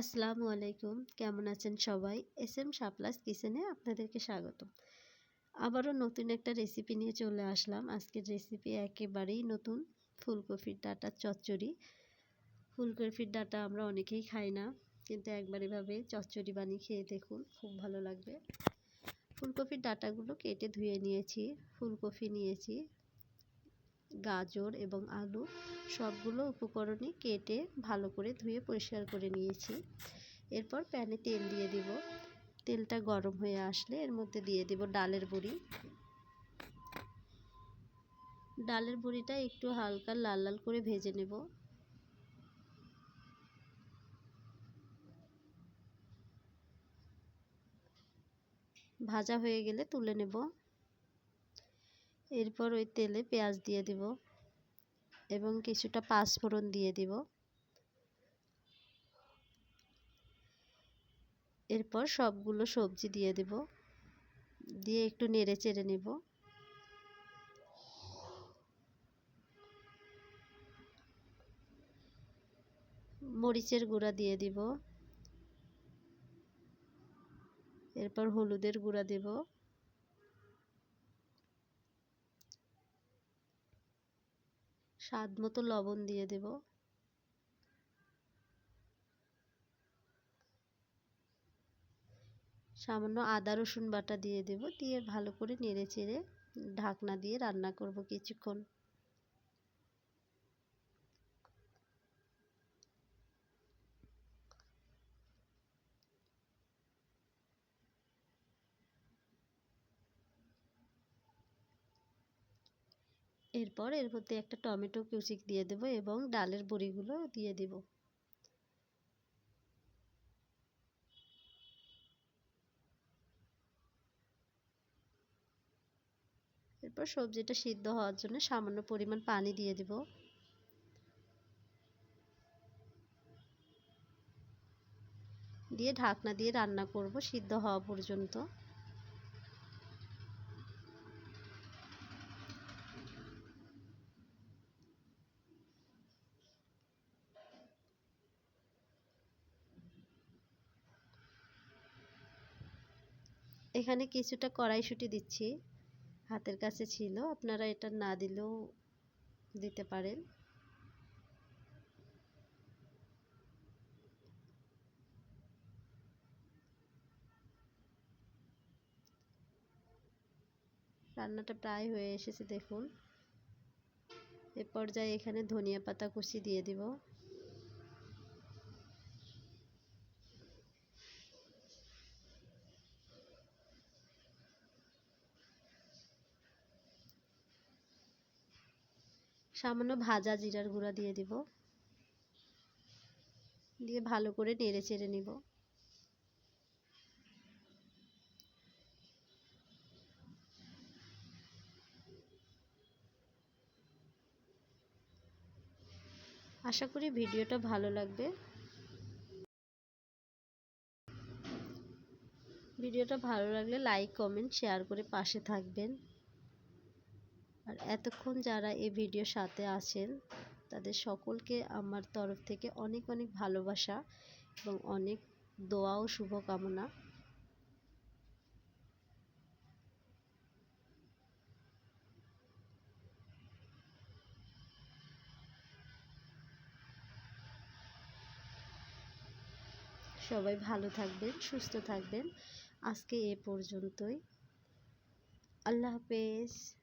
আসসালামু আলাইকুম। কেমন আছেন সবাই? এস এম শাপলাস কিচেনে আপনাদেরকে স্বাগত আবারও নতুন একটা রেসিপি নিয়ে চলে আসলাম। আজকের রেসিপি একেবারেই নতুন। ফুলকপির ডাটার চচ্চড়ি। ফুলকপির ডাটা আমরা অনেকেই খাই না, কিন্তু একবার এভাবে চচ্চড়ি বানিয়ে খেয়ে দেখুন, খুব ভালো লাগবে। ফুলকপির ডাটাগুলো কেটে ধুয়ে নিয়েছি, ফুলকপি নিয়েছি। গাজর এবং আলু সবগুলো উপকরণই কেটে ভালো করে ধুয়ে পরিষ্কার করে নিয়েছি। এরপর প্যানে তেল দিয়ে দিব। তেলটা গরম হয়ে আসলে এর মধ্যে দিয়ে দিব ডালের বড়ি। ডালের বড়িটা একটু হালকা লাল লাল করে ভেজে নেব। ভাজা হয়ে গেলে তুলে নেব। এরপর ওই তেলে পেঁয়াজ দিয়ে দিব এবং কিছুটা পাঁচফোড়ন দিয়ে দিব। এরপর সবগুলো সবজি দিয়ে দেব। দিয়ে একটু নেড়ে চেড়ে নেব। মরিচের গুঁড়া দিয়ে দিব। এরপর হলুদের গুঁড়া দেব। স্বাদ মতো লবণ দিয়ে দেব। সামান্য আদা, রসুন বাটা দিয়ে দেব। দিয়ে ভালো করে নেড়ে চেড়ে ঢাকনা দিয়ে রান্না করব কিছুক্ষণ। এরপর এর মধ্যে একটা টমেটো কুচি দিয়ে দেব এবং ডালের বড়িগুলো দিয়ে দেব। এরপর সবজিটা সিদ্ধ হওয়ার জন্য সামান্য পরিমাণ পানি দিয়ে দেব। দিয়ে ঢাকনা দিয়ে রান্না করব সিদ্ধ হওয়া পর্যন্ত। এখানে কিছুটা কড়াইশুঁটি দিচ্ছি। হাতের কাছে ছিল। আপনারা এটা না দিলেও দিতে পারেন। রান্নাটা প্রায় হয়ে এসেছে, দেখুন। এ পর্যায়ে এখানে ধনিয়া পাতা কুচি দিয়ে দিব। সামান্য ভাজা জিরার গুঁড়া দিয়ে দিব। দিয়ে ভালো করে নেড়ে চেড়ে নিব। আশা করি ভিডিওটা ভালো লাগবে। ভিডিওটা ভালো লাগলে লাইক, কমেন্ট, শেয়ার করে পাশে থাকবেন। আর এতক্ষণ যারা এই ভিডিওর সাথে আছেন, তাদের সকলকে আমার তরফ থেকে অনেক অনেক ভালোবাসা এবং অনেক দোয়া ও শুভকামনা। সবাই ভালো থাকবেন, সুস্থ থাকবেন। আজকে এ পর্যন্তই। আল্লাহ হাফেজ।